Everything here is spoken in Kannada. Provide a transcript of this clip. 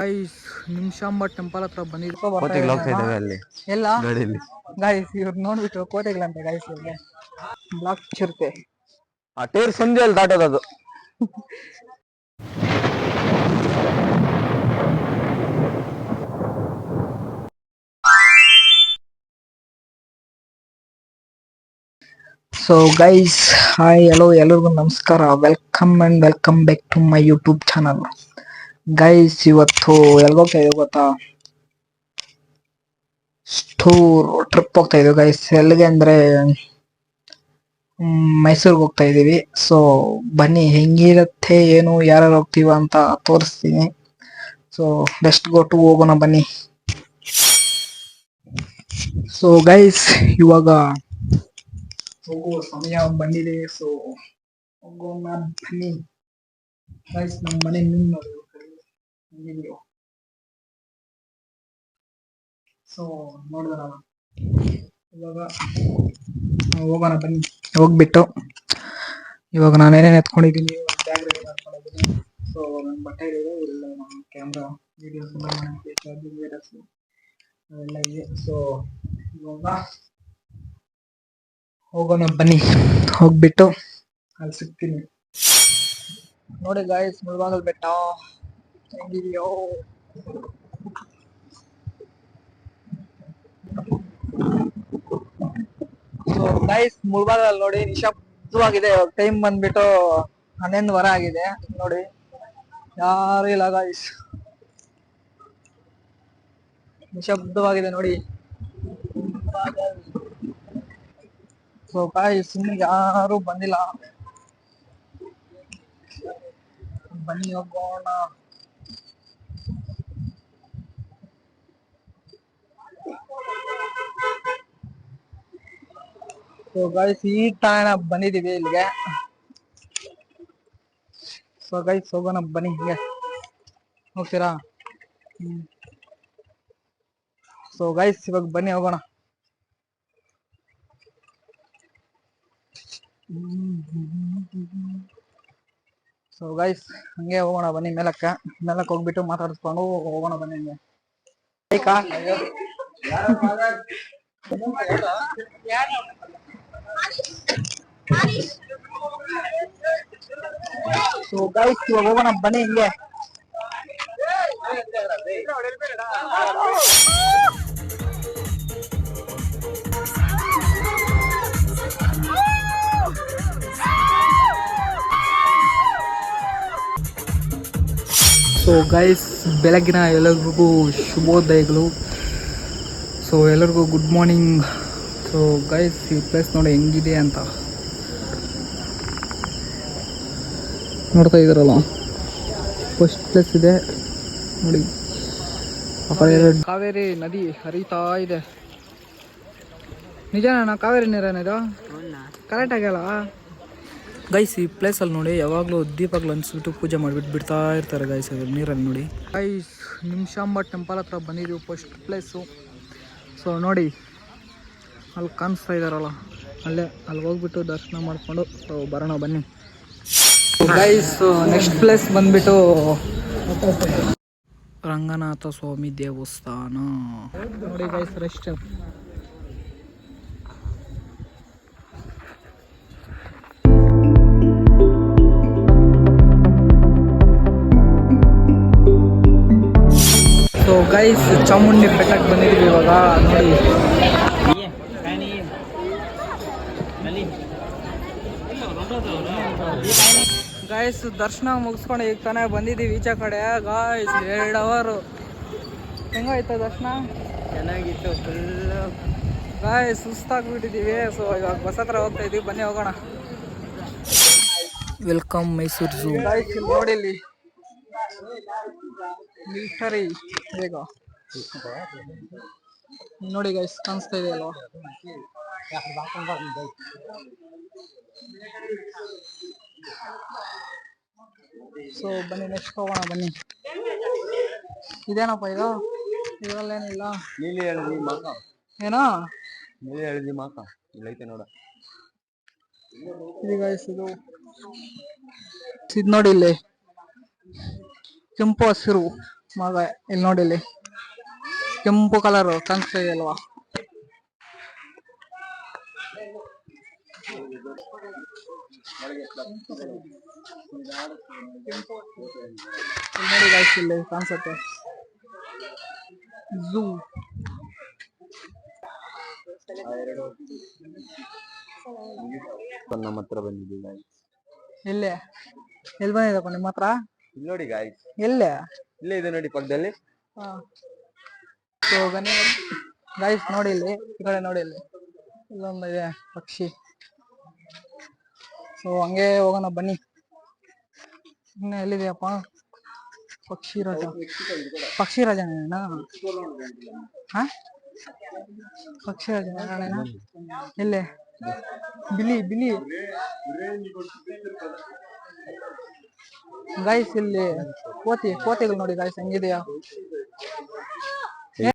ಗೈಸ್ ನಿಮಿಷಾಂಬ ಟೆಂಪಲ್ ಹತ್ರ ಬಂದಿದ್ದು ಕೋತಿಗಳು ಅಲ್ಲಿ. ಎಲ್ಲ? ಗೈಸ್ ಇವ್ರು ನೋಡ್ಬಿಟ್ಟು ಕೋಟೆಗಳಂತೆ ಗಾಯ್ಸ್ ಇವ್ರಿಗೆ. ಬ್ಲಾಕ್ ಚಿರತೆ. ಆ ಟೇರ್ ಸಂಜೆಯಲ್ಲಿ ದಾಟೋದು ಅದು ಸೊ ಗೈಸ್ ಹಾಯ್ ಹಲೋ ಎಲ್ಲರಿಗೂ ನಮಸ್ಕಾರ. Welcome and welcome back to my YouTube channel guys ಇವತ್ತು ಎಲ್ಗೋಗ್ತಾ ಇದೀವಿ ಗೊತ್ತಾ? ಸ್ಟೂರ್ ಟ್ರಿಪ್ ಹೋಗ್ತಾ ಇದೀವಿ ಗೈಸ್ ಎಲ್ಲಿಗೆ ಅಂದ್ರೆ ಮೈಸೂರಿಗೆ ಹೋಗ್ತಾ ಇದೀವಿ. ಸೊ ಬನ್ನಿ, ಹೆಂಗಿರುತ್ತೆ, ಏನು ಯಾರು ಹೋಗ್ತೀವ ಅಂತ ತೋರಿಸ್ತೀನಿ. ಸೊ ಬೆಸ್ಟ್ ಗೋ ಟು ಹೋಗೋಣ ಬನ್ನಿ. ಸೊ ಗೈಸ್ ಇವಾಗ ಹೋಗುವ ಸಮಯ ಬಂದಿದೆ. ಸೊ ಹೋಗೋಣ ಬನ್ನಿ. ಗೈಸ್ ನಮ್ಮ ಮನೆ ನೋಡಿ ಹೆಂಗಿದೆಯೋ ಸೊ ನೋಡಿದ್ರಲ್ಲ? ಇವಾಗ ಹೋಗೋಣ, ಬನ್ನಿ. ಹೋಗ್ಬಿಟ್ಟು. ಇವಾಗ ನಾನು ಏನೇನು ಎತ್ಕೊಂಡಿದ್ದೀನಿ ಬ್ಯಾಗ್ ರೆಡಿ ಮಾಡ್ಕೊಂಡಿದ್ದೀನಿ. ಸೊ ನನ್ನ ಬಟ್ಟೆ ಇದೆ ಇಲ್ಲ ನನ್ನ ಕ್ಯಾಮ್ರಾ ವೀಡಿಯೋಸ್ ಚಾರ್ಜಿಂಗ್ ವೈರಸ್ ಅವೆಲ್ಲ ಇದೆ. ಸೊ ಇವಾಗ ಹೋಗೋಣ, ಬನ್ನಿ. ಹೋಗ್ಬಿಟ್ಟು, ಅಲ್ಲಿ ಸಿಗ್ತೀನಿ. ನೋಡಿ ಗಾಯ್ಸ್ ಮುಳುಬಾಗಲ್ ಬೆಟ್ಟ. ಹೆಂಗಿದೆಯೋ ಸೊ ಗೈಸ್ ಮುಳಬಾಗಲ್ ನೋಡಿ ನಿಶಬ್ದವಾಗಿದೆ ಟೈಮ್ ಬಂದ್ಬಿಟ್ಟು ಹನ್ನೊಂದು ವರ ಆಗಿದೆ. ನೋಡಿ, ಯಾರು ಇಲ್ಲ ಗಾಯ್ಸ್ ನಿಶಬ್ದವಾಗಿದೆ ನೋಡಿ. ಸೊ ಗಾಯ್ಸ್ ಇನ್ನು ಯಾರು ಬಂದಿಲ್ಲ. ಬನ್ನಿ ಹೋಗೋಣ. ಸೊ ಗೈಸ್ ಈ ತಾಣ ಬಂದಿದೀವಿ ಇಲ್ಲಿಗೆ. ಸೊ ಗೈಸ್ ಹೋಗೋಣ ಬನ್ನಿ ಹಿಂಗೆ. ಹೋಗ್ತೀರಾ ಸೊ ಗೈಸ್ ಇವಾಗ ಬನ್ನಿ, ಹೋಗೋಣ. ಸೊ ಗೈಸ್ ಹಂಗೆ ಹೋಗೋಣ ಬನ್ನಿ ಮೇಲಕ್ಕೆ. ಮೇಲಕ್ಕೆ ಹೋಗ್ಬಿಟ್ಟು ಮಾತಾಡಿಸ್ಕೊಂಡು ಹೋಗೋಣ ಬನ್ನಿ ಹಂಗೆ. ಬೇಕಾ ಸೊ ಗೈಸ್ ಇವಾಗ ಹೋಗೋಣ ಬನ್ನಿ ಹಿಂಗೆ ಸೊ ಗೈಸ್ ಬೆಳಗಿನ ಎಲ್ಲರಿಗೂ ಶುಭೋದಯಗಳು ಸೊ ಎಲ್ಲರಿಗೂ ಗುಡ್ ಮಾರ್ನಿಂಗ್ ಸೊ ಗೈಸ್ ಈ ಪ್ಲೇಸ್ ನೋಡಿ ಹೆಂಗಿದೆ ಅಂತ. ನೋಡ್ತಾ ಇದ್ದೀರಲ್ಲ? ಫಸ್ಟ್ ಪ್ಲೇಸ್ ಇದೆ. ನೋಡಿ ಕಾವೇರಿ ನದಿ ಹರಿತಾ ಇದೆ. ನಿಜನಾ ಕಾವೇರಿ ನೀರೇನಿದು ಕರೆಕ್ಟ್ ಆಗ್ಯಲ್ಲ ಗೈಸ್ ಈ ಪ್ಲೇಸಲ್ಲಿ ನೋಡಿ ಯಾವಾಗಲೂ ದೀಪಗಳು ಅನ್ಸ್ಬಿಟ್ಟು ಪೂಜೆ ಮಾಡಿಬಿಟ್ಟು ಬಿಡ್ತಾ ಇರ್ತಾರೆ ಗೈಸ್ ಅದ್ರ ನೀರಲ್ಲಿ ನೋಡಿ. ಗೈಸ್ ನಿಮಿಷಾಂಬ ಟೆಂಪಲ್ ಹತ್ರ ಬಂದಿದ್ದೀವಿ ಫಸ್ಟ್ ಪ್ಲೇಸು ಸೊ ನೋಡಿ ಅಲ್ಲಿ ಕಾಣಿಸ್ತಾ ಇದ್ದಾರಲ್ಲ ಅಲ್ಲೇ, ಅಲ್ಲಿ ಹೋಗ್ಬಿಟ್ಟು ದರ್ಶನ ಮಾಡಿಕೊಂಡು ಬರೋಣ ಬನ್ನಿ. ಗೈಸ್ ನೆಕ್ಸ್ಟ್ ಪ್ಲೇಸ್ ಬಂದ್ಬಿಟ್ಟು ರಂಗನಾಥ ಸ್ವಾಮಿ ದೇವಸ್ಥಾನ. ನೋಡಿ guys rest so guys Chamundi ಬೆಟ್ಟಕ್ಕೆ ಬಂದಿದ್ದೀವಿ ಇವಾಗ. ನೋಡಿ ಗಾಯ್ಸ್ ದರ್ಶನ ಮುಗಿಸ್ಕೊಂಡು ಈಗ ತಾನೇ ಬಂದಿದ್ದೀವಿ ಈಚೆ ಕಡೆ. ಗಾಯ್ಸ್ ಎರಡು ಅವರು ಹೆಂಗಾಯ್ತು ದರ್ಶನ? ಚೆನ್ನಾಗಿತ್ತು ಗಾಯ್ಸ್ ಸುಸ್ತಾಗ್ಬಿಟ್ಟಿದ್ದೀವಿ. ಸೊ ಇವಾಗ ಬಸ್ ಹತ್ರ ಹೋಗ್ತಾ ಇದೀವಿ. ಬನ್ನಿ ಹೋಗೋಣ. ವೆಲ್ಕಮ್ ಮೈಸೂರು ಝೂ ಗಾಯ್ಸ್ ಇಲ್ಲಿ ನೋಡಿ ಇಲ್ಲಿ. ಸರಿ ಬೇಗ. ನೋಡಿ ಗಾಯ್ಸ್ ಕಾಣಿಸ್ತಾ ಇದೆ ಅಲ್ವಾ ಸೊ ಬನ್ನಿ ನೆಕ್ಸ್ಟ್ ಹೋಗೋಣ ಬನ್ನಿ. ಇದೇನಪ್ಪ ಇದು? ಇದರಲ್ಲೇನಿಲ್ಲ? ನೀಲಿ ಹಳದಿ ಮಾಕ. ಏನೋ? ನೀಲಿ ಹಳದಿ ಮಾಕ. ಇಲ್ಲೈತೆ ನೋಡ. ಇದು ಗಾಯ್ಸ್ ಇದು ಇದು ನೋಡಿ ಇಲ್ಲಿ. ಕೆಂಪು ಹಸಿರು ಮಗ ಇಲ್ಲಿ ನೋಡಿ ಇಲ್ಲಿ. ಕೆಂಪು ಕಲರ್ ಕಾಣಿಸ್ತಾ ಇದೆಯಲ್ವಾ? ಇಲ್ಲಿ ನೋಡಿ ಗಾಯ್ಸ್ ಇಲ್ಲಿ ಕಾಣಿಸುತ್ತೆ ಝೂ ನಮ್ಮ ಹತ್ರ ಬಂದಿದ್ದೀವಿ guys. ಎಲ್ಲೇ? ಎಲ್ಲಿ ಬಂದಿದಪ್ಪ ನಿಮ್ಮ ಹತ್ರ? ಇಲ್ಲಿ ನೋಡಿ ಗಾಯ್ಸ್ ಎಲ್ಲೇ? ಇಲ್ಲೇ ಇದೆ ನೋಡಿ ಪಕ್ಕದಲ್ಲಿ. ಸೊ ಬನ್ನಿ. ಗಾಯ್ಸ್ ನೋಡಿ ಇಲ್ಲಿ. ಈ ಕಡೆ ನೋಡಿ ಇಲ್ಲಿ. ಇಲ್ಲೊಂದು ಇದೆ ಪಕ್ಷಿ. ಸೊ ಹಂಗೆ ಹೋಗೋಣ, ಬನ್ನಿ. ಇನ್ನು ಎಲ್ಲಿದೆಯಪ್ಪ? ಪಕ್ಷಿ ರಾಜ. ಪಕ್ಷಿ ರಾಜನೇನ ಹಾ? ಪಕ್ಷಿ ರಾಜನೇನ ಎಲ್ಲೇ ಬಿಲಿ ಬಿಲಿ. ಗೈಸ್ ಇಲ್ಲಿ ಕೋತಿ, ಕೋತಿಗಳು ನೋಡಿ ಗೈಸ್ ಹೆಂಗಿದೆಯಾ?